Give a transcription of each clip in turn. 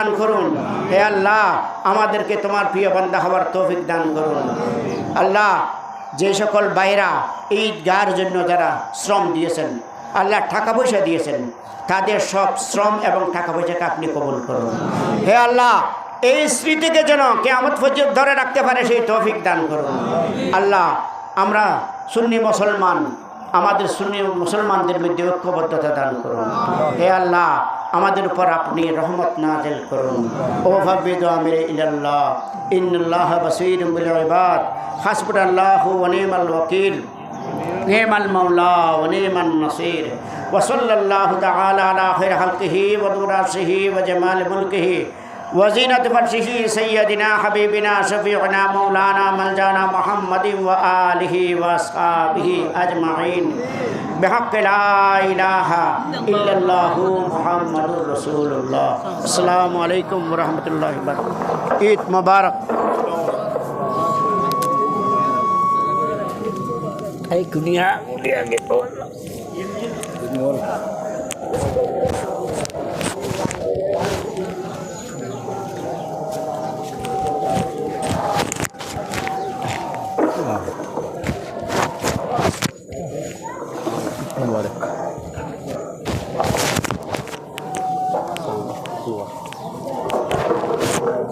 দান করুন। হে আল্লাহ, আমাদেরকে তোমার প্রিয় বান্দা হওয়ার তৌফিক দান করুন। আল্লাহ, যে সকল বাইরা ঈদগার জন্য যারা শ্রম দিয়েছেন, আল্লাহ টাকা পয়সা দিয়েছেন, তাদের সব শ্রম এবং টাকা পয়সাকে আপনি কবুল করুন। হে আল্লাহ, এই স্মৃতিকে যেন কেমত পর্যন্ত ধরে রাখতে পারে, সেই তৌফিক দান করুন। আল্লাহ, আমরা সুন্নি মুসলমান, আমাদের সুন্নি মুসলমানদের মধ্যে ঐক্যবদ্ধতা দান করুন। হে আল্লাহ আমাদের উপর আপনি রহমত নাজেল করুন ও ভাবিদ আমির ইল্লাল্লাহ ইন্নাল্লাহ বাসীর বিল ইবাদ হাসবুনাল্লাহু ওয়া নি'মাল ওয়াকিল نعم المولى ونعم النصير وصلى الله تعالى على خير خلقه ودراسه وجمال ملكه وزینت فرشی سیدنا، حبیبنا، شفیعنا، مولانا، ملجانا محمد و آلہ و اصحابہ اجمعین۔ بحق لا الہ الا اللہ محمد رسول اللہ السلام علیکم ورحمت اللہ وبرکاتہ۔ عید مبارک۔ ایک دنیا دنیا کے بول۔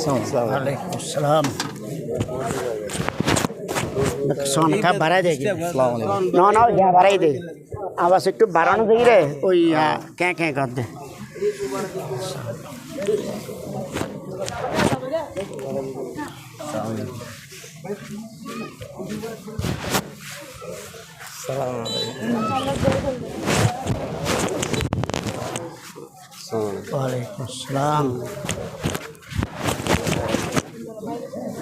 Waalaikumsalam. সোনটা বাড়াই দেয় না না বাড়াই দে আবার একটু বাড়ানো দেখি রে ওই ক্যাঁ ক্যাঁ কর দে ওয়ালাইকুম আসসালাম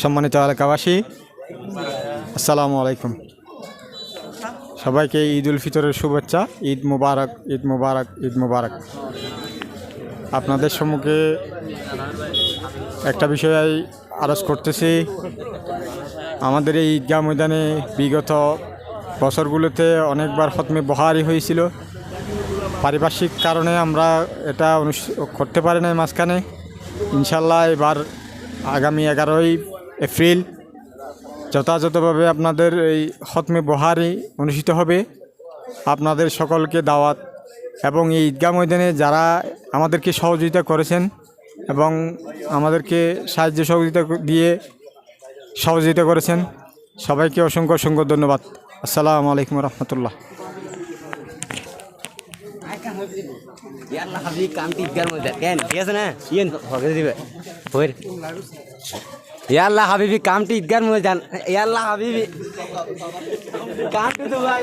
সম্মানিত এলাকাবাসী আসসালামু আলাইকুম। সবাইকে ঈদ উল ফিতরের শুভেচ্ছা, ঈদ মুবারক ঈদ মুবারক ঈদ মুবারক। আপনাদের সম্মুখে একটা বিষয় আরজ করতেছি। আমাদের এই ঈদগাহ ময়দানে বিগত বছরগুলোতে অনেকবার খতমে বহারি হয়েছিল। পারিপার্শ্বিক কারণে আমরা এটা করতে পারি নাই মাঝখানে। ইনশাল্লাহ এবার আগামী এগারোই এপ্রিল যথাযথভাবে আপনাদের এই হতমে বহারি অনুষ্ঠিত হবে। আপনাদের সকলকে দাওয়াত এবং এই ঈদগাহ ময়দানে যারা আমাদেরকে সহযোগিতা করেছেন এবং আমাদেরকে সাহায্য সহযোগিতা দিয়ে সহযোগিতা করেছেন, সবাইকে অসংখ্য অসংখ্য ধন্যবাদ। আসসালামু আলাইকুম রহমতুল্লাহ। মধ্যে কেন ঠিক আছে না ইয়েন দিবে মধ্যে তো ভাই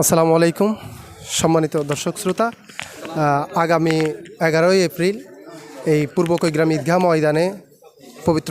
আসসালামু আলাইকুম, সম্মানিত দর্শক শ্রোতা। আগামী এগারোই এপ্রিল এই পূর্ব কৈগ্রাম ঈদগাহ ময়দানে পবিত্র